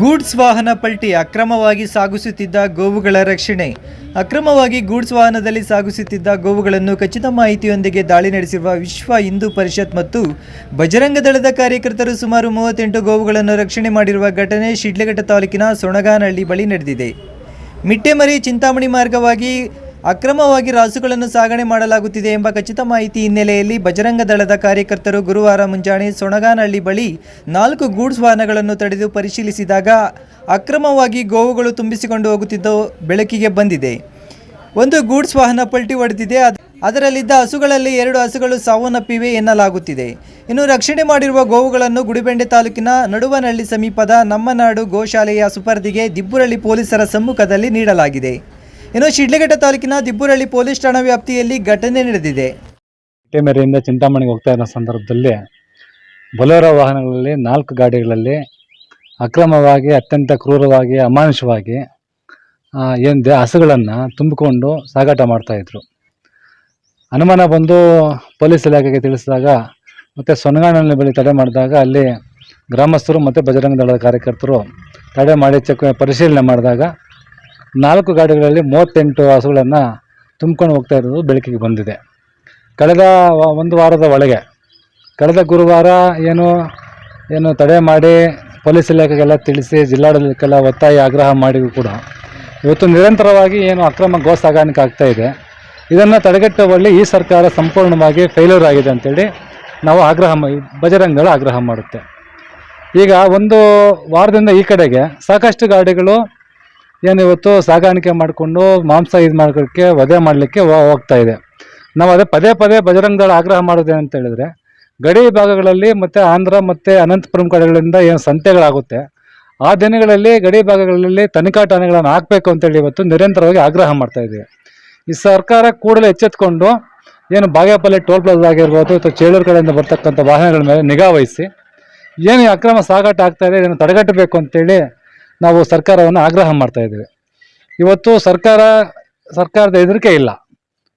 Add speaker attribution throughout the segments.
Speaker 1: Goods ವಾಹನ ಪಲ್ಟಿ ಅಕ್ರಮವಾಗಿ ಸಾಗಿಸುತ್ತಿದ್ದ ಗೋವುಗಳ ರಕ್ಷಣೆ. ಅಕ್ರಮವಾಗಿ ಗೂಡ್ಸ್ ವಾಹನದಲ್ಲಿ ಸಾಗಿಸುತ್ತಿದ್ದ ಗೋವುಗಳನ್ನು ಖಚಿತ ಮಾಹಿತಿಯೊಂದಿಗೆ ದಾಳಿ ನಡೆಸಿರುವ ವಿಶ್ವ ಹಿಂದೂ ಪರಿಷತ್ ಮತ್ತು ಬಜರಂಗ ದಳದ ಕಾರ್ಯಕರ್ತರು ಸುಮಾರು ಮೂವತ್ತೆಂಟು ಗೋವುಗಳನ್ನು ರಕ್ಷಣೆ ಮಾಡಿರುವ ಘಟನೆ ಶಿಡ್ಲಘಟ್ಟ ತಾಲೂಕಿನ ಸೊಣಗಾನಹಳ್ಳಿ ಬಳಿ ನಡೆದಿದೆ. ಮಿಟ್ಟೆಮರಿ ಚಿಂತಾಮಣಿ ಮಾರ್ಗವಾಗಿ ಅಕ್ರಮವಾಗಿ ರಾಸುಗಳನ್ನು ಸಾಗಣೆ ಮಾಡಲಾಗುತ್ತಿದೆ ಎಂಬ ಖಚಿತ ಮಾಹಿತಿ ಹಿನ್ನೆಲೆಯಲ್ಲಿ ಬಜರಂಗ ದಳದ ಕಾರ್ಯಕರ್ತರು ಗುರುವಾರ ಮುಂಜಾನೆ ಸೊಣಗಾನಹಳ್ಳಿ ಬಳಿ ನಾಲ್ಕು ಗೂಡ್ಸ್ ವಾಹನಗಳನ್ನು ತಡೆದು ಪರಿಶೀಲಿಸಿದಾಗ ಅಕ್ರಮವಾಗಿ ಗೋವುಗಳು ತುಂಬಿಸಿಕೊಂಡು ಹೋಗುತ್ತಿದ್ದ ಬೆಳಕಿಗೆ ಬಂದಿದೆ. ಒಂದು ಗೂಡ್ಸ್ ವಾಹನ ಪಲ್ಟಿ ಹೊಡೆದಿದೆ. ಅದರಲ್ಲಿದ್ದ ಹಸುಗಳಲ್ಲಿ ಎರಡು ಹಸುಗಳು ಸಾವನ್ನಪ್ಪಿವೆ ಎನ್ನಲಾಗುತ್ತಿದೆ. ಇನ್ನು ರಕ್ಷಣೆ ಮಾಡಿರುವ ಗೋವುಗಳನ್ನು ಗುಡಿಬೆಂಡೆ ತಾಲೂಕಿನ ನಡುವನಹಳ್ಳಿ ಸಮೀಪದ ನಮ್ಮನಾಡು ಗೋಶಾಲೆಯ ಸುಪರ್ದಿಗೆ ದಿಬ್ಬುರಳ್ಳಿ ಪೊಲೀಸರ ಸಮ್ಮುಖದಲ್ಲಿ ನೀಡಲಾಗಿದೆ. ಇನ್ನು ಶಿಡ್ಲಘಟ್ಟ ತಾಲೂಕಿನ ದಿಬ್ಬುರಳ್ಳಿ ಪೊಲೀಸ್ ಠಾಣಾ ವ್ಯಾಪ್ತಿಯಲ್ಲಿ ಘಟನೆ ನಡೆದಿದೆ.
Speaker 2: ಮೇರೆಯಿಂದ ಚಿಂತಾಮಣಿಗೆ ಹೋಗ್ತಾ ಇರೋ ಸಂದರ್ಭದಲ್ಲಿ ಬೊಲೆರೋ ವಾಹನಗಳಲ್ಲಿ ನಾಲ್ಕು ಗಾಡಿಗಳಲ್ಲಿ ಅಕ್ರಮವಾಗಿ, ಅತ್ಯಂತ ಕ್ರೂರವಾಗಿ, ಅಮಾನುಷವಾಗಿ ಏನು ಹಸುಗಳನ್ನು ತುಂಬಿಕೊಂಡು ಸಾಗಾಟ ಮಾಡ್ತಾಯಿದ್ರು ಅನುಮಾನ ಬಂದು ಪೊಲೀಸ್ ಇಲಾಖೆಗೆ ತಿಳಿಸಿದಾಗ ಮತ್ತು ಸೊನಗಾಣಲ್ಲಿ ಬಳಿ ತಡೆ ಮಾಡಿದಾಗ ಅಲ್ಲಿ ಗ್ರಾಮಸ್ಥರು ಮತ್ತು ಬಜರಂಗ ದಳದ ಕಾರ್ಯಕರ್ತರು ತಡೆ ಮಾಡಿ ಚೆಕ್, ಪರಿಶೀಲನೆ ಮಾಡಿದಾಗ ನಾಲ್ಕು ಗಾಡಿಗಳಲ್ಲಿ ಮೂವತ್ತೆಂಟು ಹಸುಗಳನ್ನು ತುಂಬ್ಕೊಂಡು ಹೋಗ್ತಾ ಇರೋದು ಬೆಳಕಿಗೆ ಬಂದಿದೆ. ಕಳೆದ ಒಂದು ವಾರದ ಒಳಗೆ, ಕಳೆದ ಗುರುವಾರ ಏನು ಏನು ತಡೆ ಮಾಡಿ ಪೊಲೀಸ್ ಇಲಾಖೆಗೆಲ್ಲ ತಿಳಿಸಿ ಜಿಲ್ಲಾಡಳಿತಕ್ಕೆಲ್ಲ ಒತ್ತಾಯ ಆಗ್ರಹ ಮಾಡಿದ್ರು ಕೂಡ, ಇವತ್ತು ನಿರಂತರವಾಗಿ ಏನು ಅಕ್ರಮ ಗೋ ಸಾಗಾಣಿಕೆ ಆಗ್ತಾ ಇದೆ. ಇದನ್ನು ತಡೆಗಟ್ಟುವಲ್ಲಿ ಈ ಸರ್ಕಾರ ಸಂಪೂರ್ಣವಾಗಿ ಫೇಲ್ಯೂರ್ ಆಗಿದೆ ಅಂತೇಳಿ ನಾವು ಆಗ್ರಹ ಬಜರಂಗಗಳು ಆಗ್ರಹ ಮಾಡುತ್ತೆ. ಈಗ ಒಂದು ವಾರದಿಂದ ಈ ಕಡೆಗೆ ಸಾಕಷ್ಟು ಗಾಡಿಗಳು ಏನು ಇವತ್ತು ಸಾಗಾಣಿಕೆ ಮಾಡಿಕೊಂಡು ಮಾಂಸ ಇದು ಮಾಡೋಕ್ಕೆ ವಧೆ ಮಾಡಲಿಕ್ಕೆ ಹೋಗ್ತಾ ಇದೆ. ನಾವು ಅದೇ ಪದೇ ಪದೇ ಬಜರಂಗ ದಳ ಆಗ್ರಹ ಮಾಡೋದು ಅಂತ ಹೇಳಿದ್ರೆ, ಗಡಿ ಭಾಗಗಳಲ್ಲಿ ಮತ್ತು ಆಂಧ್ರ ಮತ್ತು ಅನಂತಪುರಂ ಕಡೆಗಳಿಂದ ಏನು ಸಂತೆಗಳಾಗುತ್ತೆ, ಆ ದಿನಗಳಲ್ಲಿ ಗಡಿ ಭಾಗಗಳಲ್ಲಿ ತನಿಖಾ ಠಾಣೆಗಳನ್ನು ಹಾಕಬೇಕು ಅಂತೇಳಿ ಇವತ್ತು ನಿರಂತರವಾಗಿ ಆಗ್ರಹ ಮಾಡ್ತಾ ಇದೆ. ಈ ಸರ್ಕಾರ ಕೂಡಲೇ ಎಚ್ಚೆತ್ಕೊಂಡು ಏನು ಬಾಗೇಪಲ್ಲಿ ಟೋಲ್ ಪ್ಲಾಜಾ ಆಗಿರ್ಬೋದು ಅಥವಾ ಚೇಳೂರು ಕಡೆಯಿಂದ ಬರ್ತಕ್ಕಂಥ ವಾಹನಗಳ ಮೇಲೆ ನಿಗಾ ವಹಿಸಿ, ಏನು ಅಕ್ರಮ ಸಾಗಾಟ ಆಗ್ತಾ ಇದೆ, ಇದನ್ನು ತಡೆಗಟ್ಟಬೇಕು ಅಂತೇಳಿ ನಾವು ಸರ್ಕಾರವನ್ನು ಆಗ್ರಹ ಮಾಡ್ತಾ ಇದ್ದೇವೆ. ಇವತ್ತು ಸರ್ಕಾರ, ಸರ್ಕಾರದ ಹೆದರಿಕೆ ಇಲ್ಲ.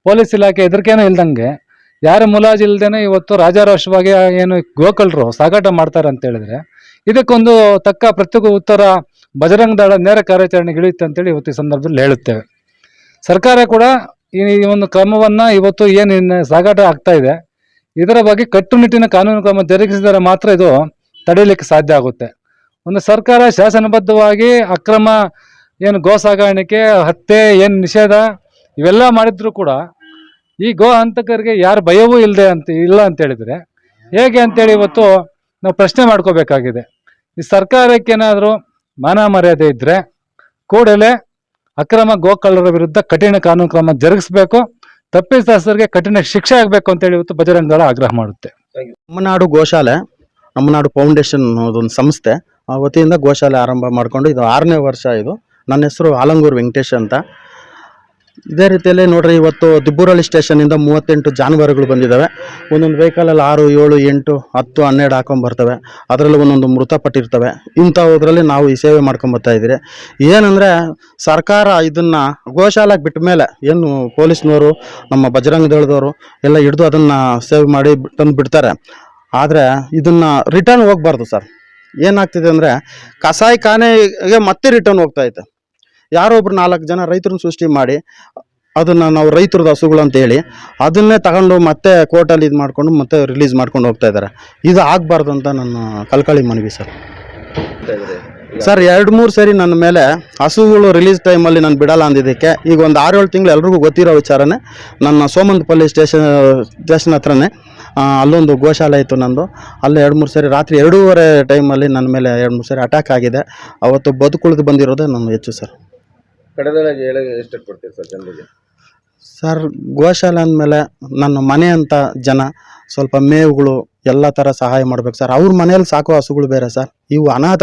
Speaker 2: ಪೊಲೀಸ್ ಇಲಾಖೆ ಹೆದರಿಕೆನೂ ಇಲ್ದಂಗೆ, ಯಾರ ಮುಲಾಜ್ ಇಲ್ದೇನೆ ಇವತ್ತು ರಾಜಾರೋಷವಾಗಿ ಏನು ಗೋಕಲ್ರು ಸಾಗಾಟ ಮಾಡ್ತಾರೆ ಅಂತ ಹೇಳಿದ್ರೆ, ಇದಕ್ಕೊಂದು ತಕ್ಕ ಪ್ರತ್ಯೇಕ ಉತ್ತರ ಬಜರಂಗ ದಳ ನೇರ ಕಾರ್ಯಾಚರಣೆಗೆ ಇಳಿಯುತ್ತೆ ಅಂತೇಳಿ ಇವತ್ತು ಈ ಸಂದರ್ಭದಲ್ಲಿ ಹೇಳುತ್ತೇವೆ. ಸರ್ಕಾರ ಕೂಡ ಈ ಒಂದು ಕ್ರಮವನ್ನು ಇವತ್ತು ಏನು ಸಾಗಾಟ ಆಗ್ತಾ ಇದೆ. ಇದರ ಬಗ್ಗೆ ಕಟ್ಟುನಿಟ್ಟಿನ ಕಾನೂನು ಕ್ರಮ ಜರುಗಿಸಿದರೆ ಮಾತ್ರ ಇದು ತಡೆಯಲಿಕ್ಕೆ ಸಾಧ್ಯ ಆಗುತ್ತೆ. ಒಂದು ಸರ್ಕಾರ ಶಾಸನಬದ್ಧವಾಗಿ ಅಕ್ರಮ ಏನು ಗೋ ಸಾಗಾಣಿಕೆ, ಹತ್ಯೆ ಏನು ನಿಷೇಧ ಇವೆಲ್ಲ ಮಾಡಿದ್ರು ಕೂಡ ಈ ಗೋ ಹಂತಕರಿಗೆ ಯಾರು ಭಯವೂ ಇಲ್ಲದೆ ಅಂತ, ಇಲ್ಲ ಅಂತ ಹೇಳಿದ್ರೆ ಹೇಗೆ ಅಂತೇಳಿ ಇವತ್ತು ನಾವು ಪ್ರಶ್ನೆ ಮಾಡ್ಕೋಬೇಕಾಗಿದೆ. ಈ ಸರ್ಕಾರಕ್ಕೆ ಏನಾದರೂ ಮಾನ ಮರ್ಯಾದೆ ಇದ್ರೆ ಕೂಡಲೇ ಅಕ್ರಮ ಗೋಕಳ್ಳರ ವಿರುದ್ಧ ಕಠಿಣ ಕಾನೂನು ಕ್ರಮ ಜರುಗಿಸಬೇಕು, ತಪ್ಪಿತಸ್ಥರಿಗೆ ಕಠಿಣ ಶಿಕ್ಷೆ ಆಗಬೇಕು ಅಂತೇಳಿ ಇವತ್ತು ಬಜರಂಗ ಆಗ್ರಹ ಮಾಡುತ್ತೆ.
Speaker 3: ನಮ್ಮನಾಡು ಗೋಶಾಲೆ ನಮ್ಮನಾಡು ಫೌಂಡೇಶನ್ ಅನ್ನೋದೊಂದು ಸಂಸ್ಥೆ ವತಿಯಿಂದ ಗೋಶಾಲೆ ಆರಂಭ ಮಾಡಿಕೊಂಡು ಇದು ಆರನೇ ವರ್ಷ ಇದು. ನನ್ನ ಹೆಸರು ಆಲಂಗೂರು ವೆಂಕಟೇಶ್ ಅಂತ. ಇದೇ ರೀತಿಯಲ್ಲಿ ನೋಡ್ರಿ ಇವತ್ತು ದಿಬ್ಬೂರಳ್ಳಿ ಸ್ಟೇಷನಿಂದ ಮೂವತ್ತೆಂಟು ಜಾನುವಾರುಗಳು ಬಂದಿದ್ದಾವೆ. ಒಂದೊಂದು ವೆಹಿಕಲಲ್ಲಿ ಆರು, ಏಳು, ಎಂಟು, ಹತ್ತು, ಹನ್ನೆರಡು ಹಾಕೊಂಬರ್ತವೆ. ಅದರಲ್ಲಿ ಒಂದೊಂದು ಮೃತಪಟ್ಟಿರ್ತವೆ. ಇಂಥವುದ್ರಲ್ಲಿ ನಾವು ಈ ಸೇವೆ ಮಾಡ್ಕೊಂಬರ್ತಾ ಇದ್ದೀರಿ. ಏನಂದರೆ ಸರ್ಕಾರ ಇದನ್ನು ಗೋಶಾಲೆಗೆ ಬಿಟ್ಟ ಮೇಲೆ ಏನು ಪೊಲೀಸ್ನವರು, ನಮ್ಮ ಬಜರಂಗ ದಳದವರು ಎಲ್ಲ ಹಿಡಿದು ಅದನ್ನು ಸೇವ್ ಮಾಡಿ ತಂದು ಬಿಡ್ತಾರೆ. ಆದರೆ ಇದನ್ನು ರಿಟರ್ನ್ ಹೋಗ್ಬಾರ್ದು ಸರ್. ಏನಾಗ್ತಿದೆ ಅಂದರೆ ಕಸಾಯಿ ಖಾನೆಗೆ ಮತ್ತೆ ರಿಟರ್ನ್ ಹೋಗ್ತಾ ಯಾರೋ ಒಬ್ರು ನಾಲ್ಕು ಜನ ರೈತರನ್ನ ಸೃಷ್ಟಿ ಮಾಡಿ ಅದನ್ನು ನಾವು ರೈತರದ ಹಸುಗಳು ಅಂತ ಹೇಳಿ ಅದನ್ನೇ ತಗೊಂಡು ಮತ್ತೆ ಕೋರ್ಟಲ್ಲಿ ಇದು ಮಾಡಿಕೊಂಡು ಮತ್ತೆ ರಿಲೀಸ್ ಮಾಡ್ಕೊಂಡು ಹೋಗ್ತಾ ಇದ್ದಾರೆ. ಇದು ಆಗಬಾರ್ದು ಅಂತ ನನ್ನ ಕಲ್ಕಳಿ ಮನವಿ ಸರ್. ಸರ್, ಎರಡು ಮೂರು ಸರಿ ನನ್ನ ಮೇಲೆ ಹಸುಗಳು ರಿಲೀಸ್ ಟೈಮಲ್ಲಿ ನಾನು ಬಿಡಲ್ಲ ಅಂದಿದ್ದಕ್ಕೆ ಈಗ ಒಂದು ಆರು ಏಳು ತಿಂಗಳು ಎಲ್ರಿಗೂ ಗೊತ್ತಿರೋ ವಿಚಾರನೇ ನನ್ನ ಸೋಮಂತಪಲ್ಲಿ ಸ್ಟೇಷನ್ ಸ್ಟೇಷನ್ ಹತ್ರನೇ ಅಲ್ಲೊಂದು ಗೋಶಾಲೆ ಇತ್ತು ನಂದು. ಅಲ್ಲಿ ಎರಡು ಮೂರು ಸರಿ ರಾತ್ರಿ ಎರಡೂವರೆ ಟೈಮಲ್ಲಿ ನನ್ನ ಮೇಲೆ ಎರಡು ಮೂರು ಸರಿ ಅಟ್ಯಾಕ್ ಆಗಿದೆ. ಅವತ್ತು ಬದುಕುಳಿದು ಬಂದಿರೋದೇ ನಾನು ಹೆಚ್ಚು ಸರ್.
Speaker 4: ಸರ್ ಜನರಿಗೆ?
Speaker 3: ಸರ್ ಗೋಶಾಲೆ ಅಂದಮೇಲೆ ನನ್ನ ಮನೆ ಅಂತ ಜನ ಸ್ವಲ್ಪ ಮೇವುಗಳು ಎಲ್ಲ ಥರ ಸಹಾಯ ಮಾಡ್ಬೇಕು ಸರ್. ಅವ್ರ ಮನೇಲಿ ಸಾಕೋ ಹಸುಗಳು ಬೇರೆ ಸರ್. ಇವು ಅನಾಥ